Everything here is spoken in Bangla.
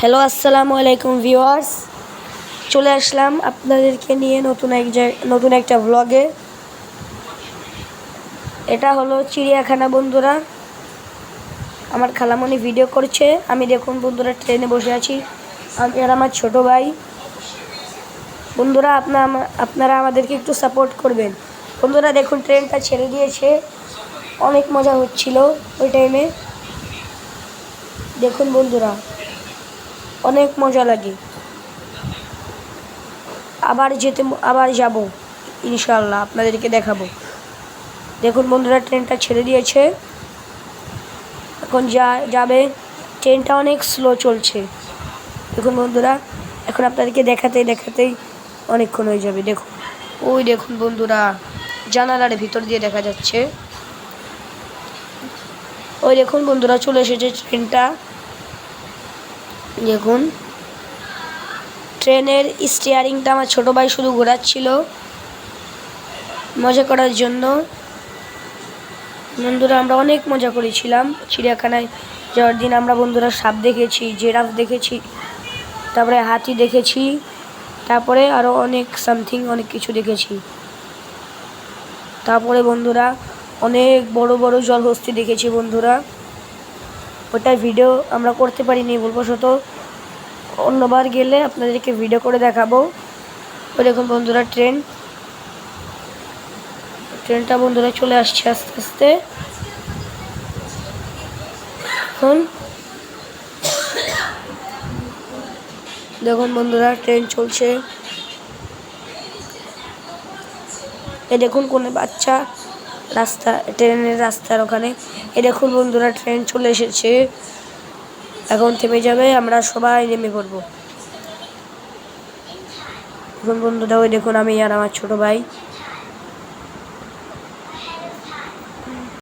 হ্যালো আসসালামু আলাইকুম ভিউয়ার্স চলে আসলাম আপনাদেরকে নিয়ে নতুন এক নতুন একটা ব্লগে এটা হলো চিড়িয়াখানা, বন্ধুরা। আমার খালামণি ভিডিও করছে। আমি দেখুন, বন্ধুরা ট্রেনে বসে আছি। আর আমার ছোট ভাই। বন্ধুরা আপনার আপনারা আমাদেরকে একটু সাপোর্ট করবেন। বন্ধুরা, দেখুন ট্রেনটা ছেড়ে দিয়েছে। অনেক মজা হচ্ছিল ওই টাইমে দেখুন, বন্ধুরা। অনেক মজা লাগে। আবার যেতে আবার যাব ইনশাল্লাহ আপনাদেরকে দেখাবো। দেখুন বন্ধুরা, ট্রেনটা ছেড়ে দিয়েছে। এখন যা, যাবে, ট্রেনটা অনেক স্লো চলছে। দেখুন বন্ধুরা, এখন আপনাদেরকে দেখাতেই দেখাতেই অনেকক্ষণ হয়ে যাবে। দেখুন, ওই দেখুন বন্ধুরা, জানালার ভিতর দিয়ে দেখা যাচ্ছে। ওই দেখুন বন্ধুরা, চলে এসেছে ট্রেনটা। দেখুন। ট্রেনের স্টিয়ারিংটা আমার ছোটো ভাই শুধু ঘোরাচ্ছিল মজা করার জন্য। বন্ধুরা, আমরা অনেক মজা করেছিলাম। চিড়িয়াখানায় যাওয়ার দিন আমরা বন্ধুরা সাপ দেখেছি, জেরাফ দেখেছি, তারপরে হাতি দেখেছি, তারপরে আরও অনেক সামথিং অনেক কিছু দেখেছি। তারপরে বন্ধুরা, অনেক বড় বড় জলহস্তি দেখেছি বন্ধুরা। ওটার ভিডিও আমরা করতে পারিনি ভুলবশত অন্যবার গেলে আপনাদেরকে ভিডিও করে দেখাবো। ওই দেখুন বন্ধুরা ট্রেন ট্রেনটা বন্ধুরা চলে আসছে আস্তে আস্তে। এখন দেখুন বন্ধুরা ট্রেন চলছে। এ দেখুন কোনো বাচ্চা। রাস্তা, ট্রেনের রাস্তার ওখানে। এ দেখুন বন্ধুরা, ট্রেন চলে এসেছে। এখন থেমে যাবে, আমরা সবাই নেমে পড়ব। এখন বন্ধুরা, ওই দেখুন আমি আর আমার ছোট ভাই।